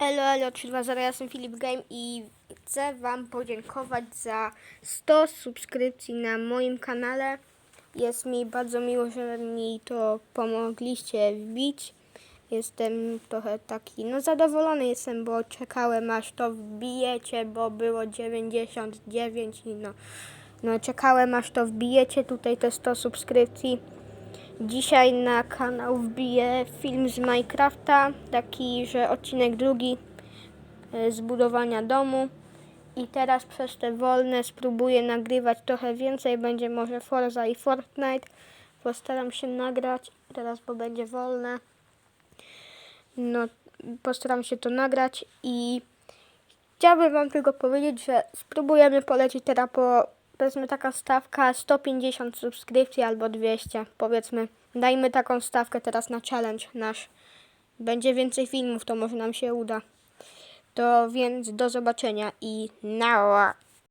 Elo, elo, 320, ja jestem Filip Game i chcę Wam podziękować za 100 subskrypcji na moim kanale. Jest mi bardzo miło, że mi to pomogliście wbić. Jestem trochę taki, no zadowolony jestem, bo czekałem aż to wbijecie, bo było 99 i no, no czekałem aż to wbijecie, tutaj te 100 subskrypcji. Dzisiaj na kanał wbiję film z Minecrafta, taki, że odcinek drugi e, z budowania domu. I teraz przez te wolne spróbuję nagrywać trochę więcej, będzie może Forza i Fortnite. Postaram się nagrać teraz, bo będzie wolne. No, postaram się to nagrać i chciałbym Wam tylko powiedzieć, że spróbujemy polecieć teraz po, powiedzmy taka stawka 150 subskrypcji albo 200, powiedzmy. Dajmy taką stawkę teraz na challenge nasz. Będzie więcej filmów, to może nam się uda. To więc do zobaczenia i nała.